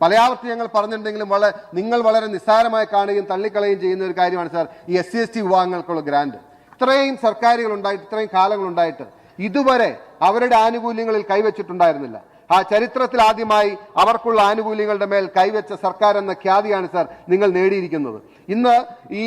പലയാവർത്തി ഞങ്ങൾ പറഞ്ഞിട്ടുണ്ടെങ്കിലും വളരെ നിങ്ങൾ വളരെ നിസ്സാരമായി കാണുകയും തള്ളിക്കളയുകയും ചെയ്യുന്ന ഒരു കാര്യമാണ് സാർ ഈ എസ് സി എസ് ടി വിഭാഗങ്ങൾക്കുള്ള ഗ്രാൻഡ് ഇത്രയും സർക്കാരുകൾ ഉണ്ടായിട്ട് ഇത്രയും കാലങ്ങളുണ്ടായിട്ട് ഇതുവരെ അവരുടെ ആനുകൂല്യങ്ങളിൽ കൈവച്ചിട്ടുണ്ടായിരുന്നില്ല. ആ ചരിത്രത്തിൽ ആദ്യമായി അവർക്കുള്ള ആനുകൂല്യങ്ങളുടെ മേൽ കൈവച്ച സർക്കാർ എന്ന ഖ്യാതിയാണ് സാർ നിങ്ങൾ നേടിയിരിക്കുന്നത്. ഇന്ന് ഈ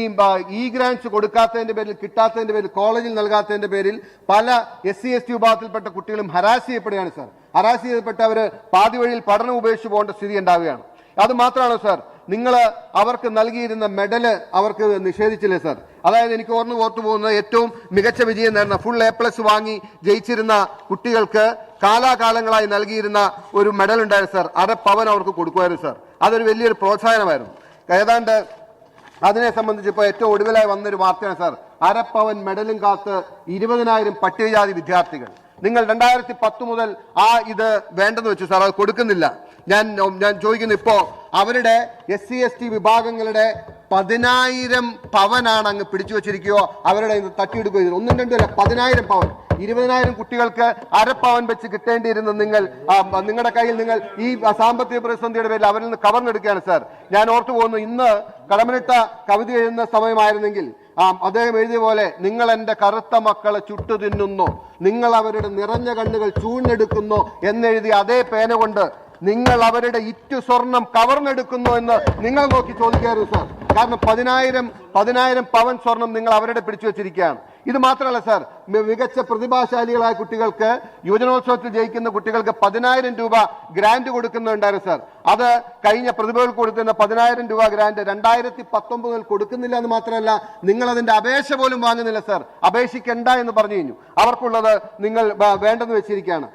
ഈ ഗ്രാൻസ് കൊടുക്കാത്തതിന്റെ പേരിൽ കിട്ടാത്തതിന്റെ പേരിൽ കോളേജിൽ നൽകാത്തതിന്റെ പേരിൽ പല എസ് സി എസ് ടി വിഭാഗത്തിൽപ്പെട്ട കുട്ടികളും ഹരാസ് ചെയ്യപ്പെടുകയാണ് സാർ. ഹരാസ് ചെയ്യപ്പെട്ട അവർ പാതി വഴിയിൽ പഠനം ഉപേക്ഷിച്ച് പോകേണ്ട സ്ഥിതി ഉണ്ടാവുകയാണ്. അത് മാത്രമാണോ സാർ? നിങ്ങൾ അവർക്ക് നൽകിയിരുന്ന മെഡൽ അവർക്ക് നിഷേധിച്ചില്ലേ സാർ? അതായത് എനിക്ക് ഓർന്ന് ഓർത്തു പോകുന്ന ഏറ്റവും മികച്ച വിജയം നേടുന്ന ഫുൾ എ പ്ലസ് വാങ്ങി ജയിച്ചിരുന്ന കുട്ടികൾക്ക് കാലാകാലങ്ങളായി നൽകിയിരുന്ന ഒരു മെഡൽ ഉണ്ടായിരുന്നു സർ അര പവൻ അവർക്ക് കൊടുക്കുമായിരുന്നു സാർ അതൊരു വലിയൊരു പ്രോത്സാഹനമായിരുന്നു. ഏതാണ്ട് അതിനെ സംബന്ധിച്ച് ഇപ്പോൾ ഏറ്റവും ഒടുവിലായി വന്നൊരു വാർത്തയാണ് സാർ അരപ്പവൻ മെഡലും കാത്ത് ഇരുപതിനായിരം പട്ടികജാതി വിദ്യാർത്ഥികൾ. നിങ്ങൾ രണ്ടായിരത്തി പത്ത് മുതൽ ആ ഇത് വേണ്ടെന്ന് വെച്ചു സാർ അത് കൊടുക്കുന്നില്ല. ഞാൻ ഞാൻ ചോദിക്കുന്നു ഇപ്പോ അവരുടെ എസ് സി എസ് ടി വിഭാഗങ്ങളുടെ പതിനായിരം പവനാണ് അങ്ങ് പിടിച്ചു വെച്ചിരിക്കുകയോ അവരുടെ ഇത് തട്ടിയെടുക്കുകയോ ഒന്നും രണ്ടും അല്ല പതിനായിരം പവൻ. ഇരുപതിനായിരം കുട്ടികൾക്ക് അരപ്പവൻ വെച്ച് കിട്ടേണ്ടിയിരുന്ന നിങ്ങൾ നിങ്ങളുടെ കയ്യിൽ നിങ്ങൾ ഈ സാമ്പത്തിക പ്രതിസന്ധിയുടെ പേരിൽ അവരിൽ നിന്ന് കവർന്നെടുക്കുകയാണ് സാർ. ഞാൻ ഓർത്തു പോകുന്നു ഇന്ന് കടമനിട്ട കവിത എഴുതുന്ന സമയമായിരുന്നെങ്കിൽ ആ അദ്ദേഹം എഴുതിയ പോലെ നിങ്ങൾ എന്റെ കറുത്ത മക്കളെ ചുട്ടു തിന്നുന്നു. നിങ്ങൾ അവരുടെ നിറഞ്ഞ കണ്ണുകൾ ചൂഴ്ന്നെടുക്കുന്നു എന്നെഴുതിയ അതേ പേന കൊണ്ട് നിങ്ങൾ അവരുടെ ഇറ്റു സ്വർണം കവർന്നെടുക്കുന്നു എന്ന് നിങ്ങൾ നോക്കി ചോദിക്കരുത് സാർ കാരണം പതിനായിരം പതിനായിരം പവൻ സ്വർണം നിങ്ങൾ അവരുടെ പിടിച്ചു വെച്ചിരിക്കുകയാണ്. ഇത് മാത്രമല്ല സാർ മികച്ച പ്രതിഭാശാലികളായ കുട്ടികൾക്ക് യുവജനോത്സവത്തിൽ ജയിക്കുന്ന കുട്ടികൾക്ക് പതിനായിരം രൂപ ഗ്രാന്റ് കൊടുക്കുന്നുണ്ടായിരുന്നു സാർ അത് കഴിഞ്ഞ പ്രതിഭകൾ കൊടുത്തിരുന്ന പതിനായിരം രൂപ ഗ്രാന്റ് രണ്ടായിരത്തി പത്തൊമ്പതിൽ കൊടുക്കുന്നില്ല എന്ന് മാത്രമല്ല നിങ്ങൾ അതിന്റെ അപേക്ഷ പോലും വാങ്ങുന്നില്ല സാർ അപേക്ഷിക്കണ്ട എന്ന് പറഞ്ഞു കഴിഞ്ഞു. അവർക്കുള്ളത് നിങ്ങൾ വേണ്ടെന്ന് വെച്ചിരിക്കുകയാണ്.